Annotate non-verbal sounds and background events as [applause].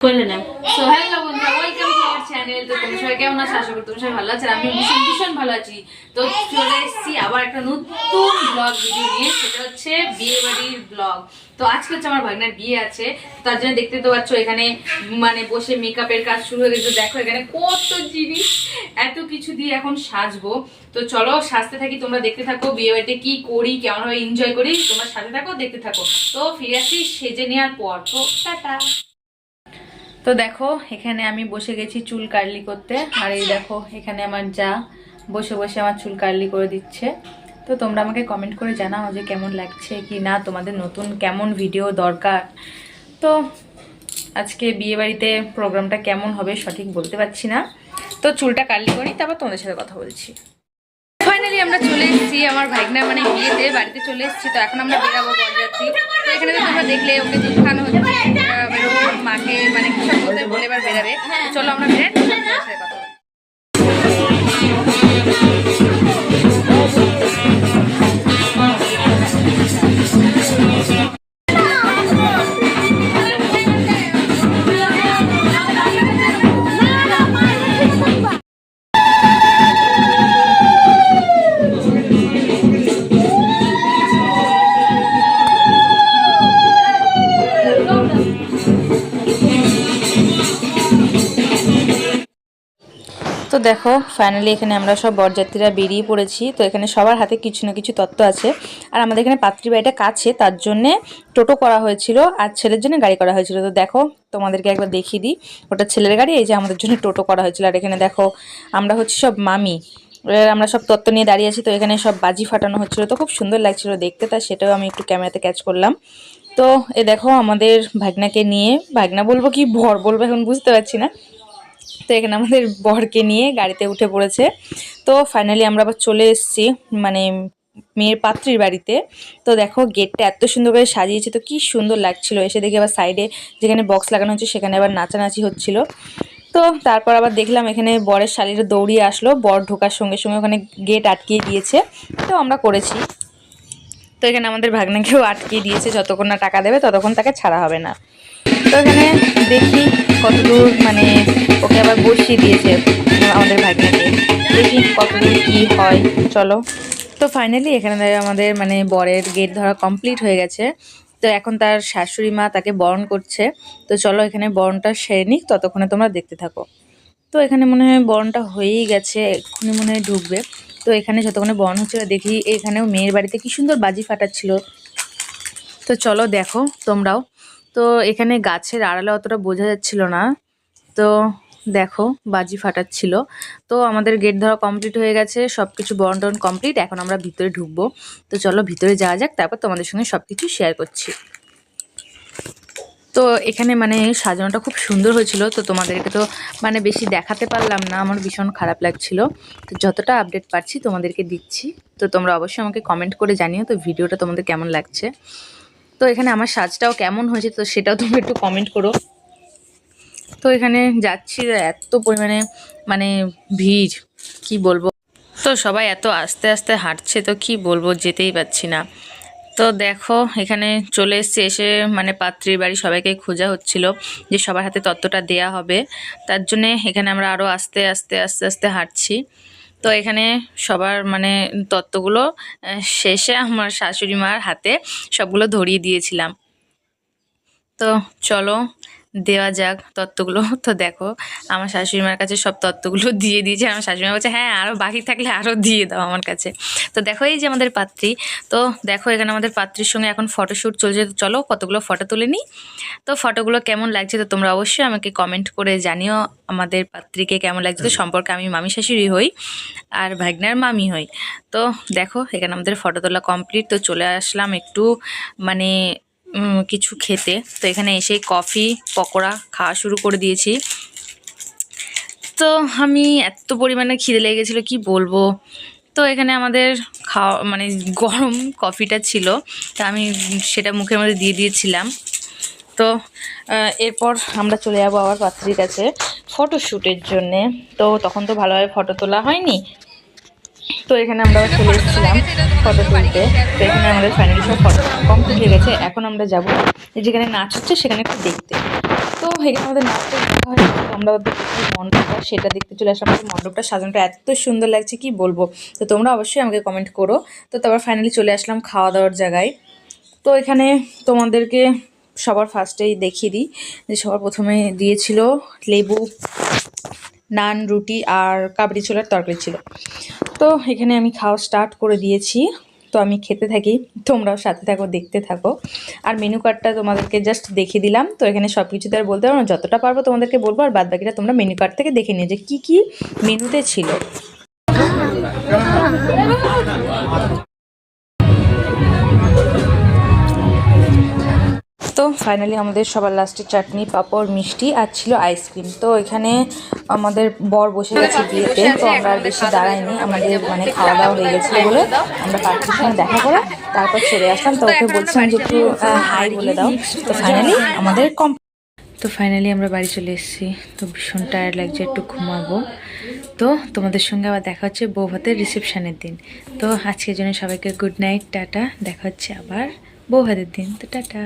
করে নাও চ্যানেল তো আশা করি সবাই ভালো আমি ভীষণ ভীষণ ভালো আছি। তো চলে আবার একটা নতুন ব্লগ ভিডিও নিয়ে, সেটা হচ্ছে বিয়ে বাড়ির ব্লগ তো আজকে হচ্ছে আমার ভাগনার বিয়ে আছে, তার জন্য দেখতে তো পাচ্ছ এখানে মানে বসে মেকআপের কাজ শুরু হয়ে গেছে। দেখো এখানে কত জিনিস, এত কিছু দিয়ে এখন সাজবো। তো চলো, সাজতে থাকি, তোমরা দেখতে থাকো বিয়ে বাড়িতে কি করি কেমন ভাবে এনজয় করি, তোমরা সাথে থাকো, দেখতে থাকো। তো ফিরে আসি সেজে নেওয়ার পর। তো টাটা। তো দেখো, এখানে আমি বসে গেছি চুল কার্লি করতে। আর এই দেখো, এখানে আমার যা বসে বসে আমার চুল কার্লি করে দিচ্ছে। তো তোমরা আমাকে কমেন্ট করে জানাও যে কেমন লাগছে কি না তোমাদের নতুন কেমন ভিডিও দরকার। তো আজকে বিয়ে বাড়িতে প্রোগ্রামটা কেমন হবে সঠিক বলতে পারছি না। তো চুলটা কার্লি করি, তারপর তোমাদের সাথে কথা বলছি। ফাইনালি আমরা চলে এসেছি আমার ভাইগনা মানে বিয়েতে, বাড়িতে চলে এসেছি। তো এখন আমরা বেরাবো বরযাত্রী। তো এখানে তো তোমরা দেখলে ওকে দুঃখান হচ্ছে মাকে মানে কি সব বলতে বলে এবার বেরাবে। চলো আমরা বেরাই তো দেখো ফাইনালি এখানে আমরা সব বরযাত্রীরা বেরিয়ে পড়েছি। তো এখানে সবার হাতে কিছু না কিছু তত্ত্ব আছে। আর আমাদের এখানে পাত্রী বাড়িটা কাছে, তার জন্যে টোটো করা হয়েছিল আর ছেলের জন্য গাড়ি করা হয়েছিল। তো দেখো, তোমাদেরকে একবার দেখিয়ে দিই। ওটা ছেলের গাড়ি, এই যে আমাদের জন্য টোটো করা হয়েছিল। আর এখানে দেখো, আমরা হচ্ছে সব মামি। এবার আমরা সব তত্ত্ব নিয়ে দাঁড়িয়ে আছি। তো এখানে সব বাজি ফাটানো হচ্ছিল। তো খুব সুন্দর লাগছিল দেখতে, তা সেটাও আমি একটু ক্যামেরাতে ক্যাচ করলাম। তো এ দেখো, আমাদের ভাগনাকে নিয়ে, ভাগনা বলব কি ভর বলব এখন বুঝতে পারছি না। তো এখানে আমাদের বরকে নিয়ে গাড়িতে উঠে পড়েছে। তো ফাইনালি আমরা আবার চলে এসেছি মানে মেয়ের পাত্রীর বাড়িতে। তো দেখো গেটটা এত সুন্দর করে সাজিয়েছে, তো কি সুন্দর লাগছিল। এসে দেখে আবার সাইডে যেখানে বক্স লাগানো হচ্ছে, সেখানে আবার নাচানাচি হচ্ছিল। তো তারপর আবার দেখলাম এখানে বরের শালিরা দৌড়িয়ে আসলো। বর ঢোকার সঙ্গে সঙ্গে ওখানে গেট আটকিয়ে দিয়েছে। তো আমরা করেছি। তো এখানে আমাদের ভাগ্নাকেও আটকিয়ে দিয়েছে, যতক্ষণ না টাকা দেবে ততক্ষণ তাকে ছাড়া হবে না। তো এখানে দেখি কতদূর মানে ওকে আবার বসিয়ে দিয়েছে আমাদের ভাগ্নাকে। দেখি কতদূর কী হয়, চলো। তো ফাইনালি এখানে আমাদের মানে বরের গেট ধরা কমপ্লিট হয়ে গেছে। তো এখন তার শাশুড়ি মা তাকে বরণ করছে। তো চলো এখানে বরণটা সেরে নিক, ততক্ষণে তোমরা দেখতে থাকো। তো এখানে মনে হয় বরণটা হয়েই গেছে, এক্ষুনি মনে হয় ঢুকবে। তো এখানে যতক্ষণে বরণ হচ্ছিল, দেখি এখানেও মেয়ের বাড়িতে কি সুন্দর বাজি ফাটাচ্ছিল। তো চলো দেখো তোমরাও। তো এখানে গাছের আড়ালে অতটা বোঝা যাচ্ছিল না। তো দেখো বাজি ফাটাচ্ছিল। তো আমাদের গেট ধরা কমপ্লিট হয়ে গেছে সব কিছু টরণ কমপ্লিট এখন আমরা ভিতরে ঢুকবো। তো চলো ভিতরে যাওয়া যাক, তারপর তোমাদের সঙ্গে সব কিছু শেয়ার করছি। তো এখানে মানে সাজানোটা খুব সুন্দর হয়েছিল। তো তোমাদেরকে তো মানে বেশি দেখাতে পারলাম না, আমার ভীষণ খারাপ লাগছিল। তো যতটা আপডেট পাচ্ছি তোমাদেরকে দিচ্ছি। তো তোমরা অবশ্যই আমাকে কমেন্ট করে জানিও তো ভিডিওটা তোমাদের কেমন লাগছে। তো এখানে আমার সাজটাও কেমন হয়েছে তো সেটাও তোমরা একটু কমেন্ট করো। তো এখানে যাচ্ছি এত পরিমাণে মানে ভিড়, কি বলব? তো সবাই এত আস্তে আস্তে হাঁটছে তো কি বলব, যেতেই পারছি না। তো দেখো, এখানে চলে এসছে, এসে মানে পাত্রীর বাড়ি সবাইকে খোঁজা হচ্ছিল যে সবার হাতে তত্ত্বটা দেয়া হবে। তার জন্যে এখানে আমরা আরও আস্তে আস্তে আস্তে আস্তে হাঁটছি। তো এখানে সবার মানে তত্ত্বগুলো শেষে আমার শাশুড়ি মার হাতে সবগুলো ধরিয়ে দিয়েছিলাম। তো চলো দেওয়া যাক তত্ত্বগুলো [laughs] তো দেখো আমার শাশুড়ি মার কাছে সব তত্ত্বগুলো [laughs] দিয়ে দিয়েছে। আমার শাশুড়ি মা বলছে হ্যাঁ আরও বাকি থাকলে আরও দিয়ে দাও আমার কাছে। তো দেখো এই যে আমাদের পাত্রী তো দেখো এখানে আমাদের পাত্রীর সঙ্গে এখন ফটোশ্যুট চলছে। তো চলো কতগুলো ফটো তুলে নিই। তো ফটোগুলো কেমন লাগছে তো তোমরা অবশ্যই আমাকে কমেন্ট করে জানিও আমাদের পাত্রীকে কেমন লাগছে। তো সম্পর্কে আমি মামি শাশুড়ি হই আর ভাগ্নার মামি হই। তো দেখো এখানে আমাদের ফটো তোলা কমপ্লিট তো চলে আসলাম একটু মানে কিছু খেতে। তো এখানে এসে কফি, পকোড়া খাওয়া শুরু করে দিয়েছি। তো আমি এত পরিমাণে খিদে লেগেছিলো গেছিল, কি বলব? তো এখানে আমাদের খাওয়া মানে গরম কফিটা ছিল, তা আমি সেটা মুখের মধ্যে দিয়ে দিয়েছিলাম। তো এরপর আমরা চলে যাব আবার পাত্রীর কাছে ফটোশ্যুটের জন্যে। তো তখন তো ভালোভাবে ফটো তোলা হয়নি তো এখানে আমরা চলে এসেছিলাম ফটো তুলতে। তো এখানে আমাদের ফাইনালি সব ফটো কমপ্লিট হয়ে গেছে। এখন আমরা যাব যেখানে নাচ হচ্ছে সেখানে একটু দেখতে। তো এখানে আমাদের নাচটা হয় আমরা মণ্ডপটা সেটা দেখতে চলে আসলাম। মণ্ডপটা সাজানোটা এত সুন্দর লাগছে, কি বলব? তো তোমরা অবশ্যই আমাকে কমেন্ট করো। তো তারপর ফাইনালি চলে আসলাম খাওয়া দাওয়ার জায়গায়। তো এখানে তোমাদেরকে সবার ফার্স্টেই দেখিয়ে দিই। যে সবার প্রথমে দিয়েছিল লেবু, নান, রুটি আর কাবড়ি ছোলার তরকারি ছিল। তো এখানে আমি খাওয়া স্টার্ট করে দিয়েছি। তো আমি খেতে থাকি, তোমরাও সাথে থাকো, দেখতে থাকো। আর মেনু কার্ডটা তোমাদেরকে জাস্ট দেখিয়ে দিলাম। তো এখানে সব কিছু তো আর বলতে পারব না, যতটা পারব তোমাদেরকে বলব। আর বাদ বাকিটা তোমরা মেনু কার্ড থেকে দেখে নিয়ে যে কী কী মেনুতে ছিল। তো ফাইনালি আমাদের সবার লাস্টে চাটনি, পাঁপড়, মিষ্টি আর ছিল আইসক্রিম তো এখানে আমাদের বর বসে গেছে বিয়েতে, তো আমরা আর বেশি দাঁড়াইনি। আমাদের মানে খাওয়া দাওয়া হয়ে গেছিল বলে আমরা পার্টির সঙ্গে দেখা করে তারপর চলে আসলাম। তো ওকে বলছিলাম যে একটু হাই বলে দাও। তো ফাইনালি আমাদের কম তো ফাইনালি আমরা বাড়ি চলে এসেছি। তো ভীষণ টায়ার্ড লাগছে একটু ঘুমাবো। তো তোমাদের সঙ্গে আবার দেখা হচ্ছে বৌভাতের রিসেপশানের দিন। তো আজকের জন্য সবাইকে গুড নাইট টাটা। দেখা হচ্ছে আবার। বৌভাতের দিন। তো টাটা।